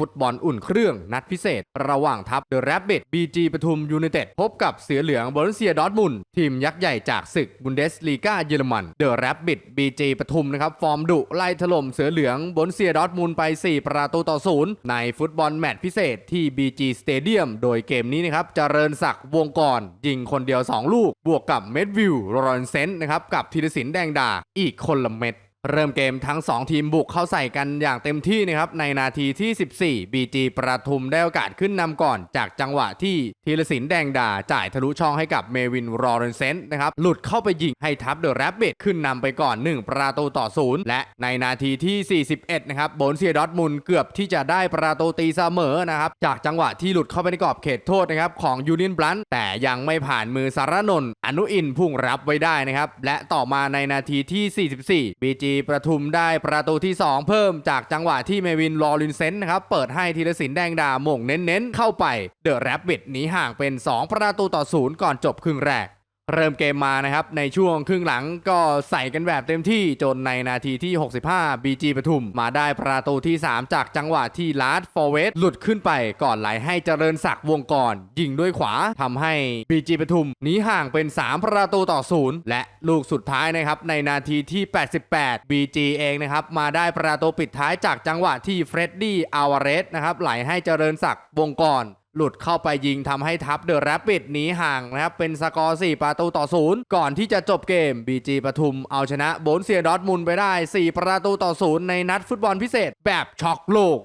ฟุตบอลอุ่นเครื่องนัดพิเศษ ระหว่างทัพเดอะแรบบิทบีจีปทุมยูไนเต็ดพบกับเสือเหลืองบอลเซียดอทมุนทีมยักษ์ใหญ่จากศึกบุนเดสลีกาเยอรมันเดอะแรบบิทบีจีปทุมนะครับ ฟอร์มดุไล่ถล่มเสือเหลืองบอลเซียดอทมุนไป 4 ประตูต่อศูนย์ในฟุตบอลแมตช์พิเศษที่ BG Stadium โดยเกมนี้นะครับเจริญศักดิ์วงกรยิงคนเดียว 2 ลูก บวกกับเมดวิลโรนเซนต์นะครับกับธีรศิลป์แดงดาอีกคนละเม็ด เริ่มเกมทั้ง 2 ทีมบุกเข้าใส่กันอย่างเต็มที่นะครับ ในนาทีที่ 14 BG ประทุมได้โอกาสขึ้นนำก่อน จากจังหวะที่ธีรศิลป์แดงดา จ่ายทะลุช่องให้กับเมวินรอเรนเซนต์นะครับหลุดเข้าไปยิงให้ทัพเดอะแรบบิทขึ้นนำไปก่อน 1 ประตูต่อศูนย์และในนาทีที่ 41 นะครับโบนเซียดอร์ทมุนเกือบที่จะได้ประตูตีเสมอนะครับจากจังหวะที่หลุดเข้าไปในกรอบเขตโทษนะครับของยูนินบลันแต่ยังไม่ผ่านมือสารนนท์อนุอินพุ่งรับไว้ได้นะครับและต่อมาในนาทีที่ 44 BG ประทุมได้ประตูที่ 2 เพิ่มจากจังหวะที่เมวินลอรินเซนนะครับเปิดให้ธีรศิลป์แดงดาหม่งเน้นๆ เข้าไปเดอะแรบบิทหนีห่างเป็น 2 ประตูต่อศูนย์ก่อนจบครึ่งแรก เริ่มเกมมานะครับ ในช่วงครึ่งหลังก็ใส่กันแบบเต็มที่จนในนาทีที่ 65 BG ปทุม มาได้ประตูที่ 3 จากจังหวะที่ลาร์ดฟอร์เวสหลุดขึ้นไปก่อนไหลให้เจริญศักดิ์วงกรยิงด้วยขวาทำให้ BG ปทุมหนีห่างเป็น 3 ประตูต่อศูนย์และลูกสุดท้ายนะครับ ในนาทีที่ 88 BG เองนะครับ มาได้ประตูปิดท้ายจากจังหวะที่เฟรดดี้อาวาเรสนะครับไหลให้เจริญศักดิ์วงกร หลุดเข้าไปยิงทำให้ทัพเดอะแรปปิดหนีห่างนะครับ เป็นสกอร์ 4 ประตูต่อศูนย์ก่อนที่จะจบเกม BG ปทุมเอาชนะโบนเซียดอร์ทมุนไปได้ 4 ประตูต่อศูนย์ในนัดฟุตบอลพิเศษแบบช็อกโลก